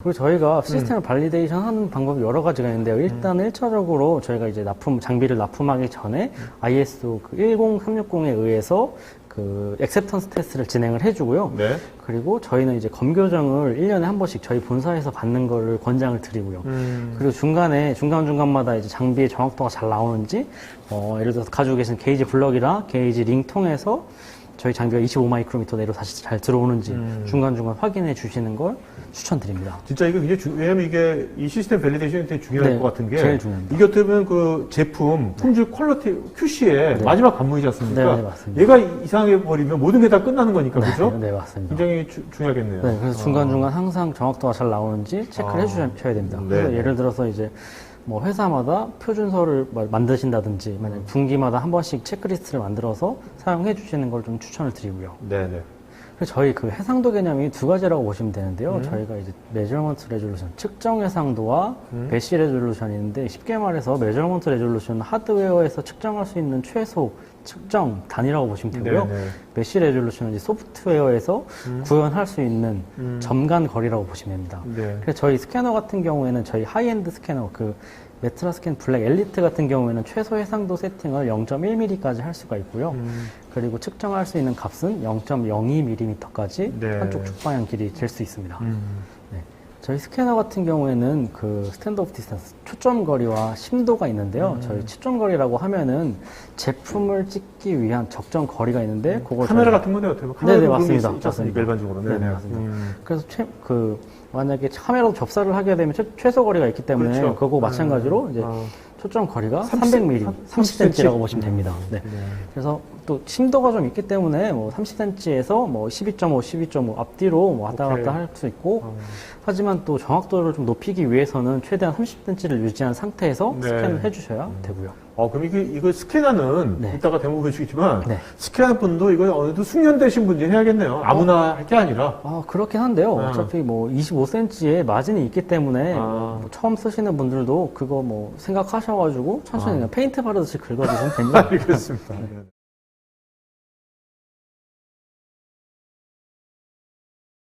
그리고 저희가 시스템을 발리데이션 하는 방법이 여러 가지가 있는데요. 일단 은 1차적으로 저희가 이제 납품, 장비를 납품하기 전에 ISO 그 10360에 의해서 그 액셉턴스 테스트를 진행을 해주고요. 네. 그리고 저희는 이제 검교정을 1년에 한 번씩 저희 본사에서 받는 거를 권장을 드리고요. 음. 그리고 중간에 중간중간마다 이제 장비의 정확도가 잘 나오는지, 어, 예를 들어서 가지고 계신 게이지 블럭이나 게이지 링 통해서 저희 장비가 25마이크로미터 내로 다시 잘 들어오는지 음. 중간중간 확인해 주시는 걸 추천드립니다. 진짜 이거 굉장히 중, 왜냐면 이게 이 시스템 밸리데이션이 되게 중요할 네, 것 같은 게 제일 중요합니다. 이게 어떻게 보면 그 제품 품질 퀄리티 QC의 네. 마지막 관문이지 않습니까? 네, 네, 맞습니다. 얘가 이상해 버리면 모든 게 다 끝나는 거니까 그렇죠? 네, 맞습니다. 굉장히 주- 중요하겠네요. 네, 그래서 중간중간 항상 정확도가 잘 나오는지 체크를 아. 해주셔야 됩니다. 네. 그래서 예를 들어서 이제 뭐 회사마다 표준서를 마- 만드신다든지 음. 만약 분기마다 한 번씩 체크리스트를 만들어서 사용해 주시는 걸 좀 추천을 드리고요. 네, 네. 그래서 저희 그 해상도 개념이 두 가지라고 보시면 되는데요. 음. 저희가 이제 메저먼트 레졸루션, 측정 해상도와 음. 배시 레졸루션이 있는데 쉽게 말해서 메저먼트 레졸루션은 하드웨어에서 측정할 수 있는 최소 측정 단위라고 보시면 되고요. 네, 네. 메시 레졸루션은 이제 소프트웨어에서 음. 구현할 수 있는 음. 점간 거리라고 보시면 됩니다. 네. 그래서 저희 스캐너 같은 경우에는 저희 하이엔드 스캐너 그 메트라 스캔 블랙 엘리트 같은 경우에는 최소 해상도 세팅을 0.1mm까지 할 수가 있고요. 음. 그리고 측정할 수 있는 값은 0.02mm까지 네. 한쪽 축방향 길이 될 수 있습니다. 음. 네. 저희 스캐너 같은 경우에는 그 스탠드 오프 디스턴스 초점 거리와 심도가 있는데요. 음. 저희 초점 거리라고 하면은 제품을 찍기 위한 적정 거리가 있는데 그걸 카메라 같은 건데 어떻게 보면 네네, 맞습니다. 맞습니다. 일반적으로. 네, 네 네, 네. 맞습니다. 음. 그래서 최, 그 만약에 카메라로 접사를 하게 되면 최, 최소 거리가 있기 때문에 그렇죠. 그거 마찬가지로 음. 이제 아. 초점 거리가 30, 300mm, 30cm 30cm라고 보시면 됩니다. 네. 네. 그래서 또 심도가 좀 있기 때문에 뭐 30cm에서 뭐 12.5, 12.5 앞뒤로 뭐 왔다. 갔다 할 수 있고 어. 하지만 또 정확도를 좀 높이기 위해서는 최대한 30cm를 유지한 상태에서 네. 스캔을 해주셔야 되고요. 어, 그럼 이거, 이거 스캐너는 네. 이따가 대목 보여주겠지만 네. 스캐너 분도 이거 어느 정도 숙련되신 분이 해야겠네요. 아무나 할 게 아니라. 아 그렇긴 한데요. 아. 어차피 뭐 25cm의 마진이 있기 때문에 아. 뭐 처음 쓰시는 분들도 그거 뭐 생각하셔가지고 천천히 아. 그냥 페인트 바르듯이 긁어주시면 됩니다. 알겠습니다. 네.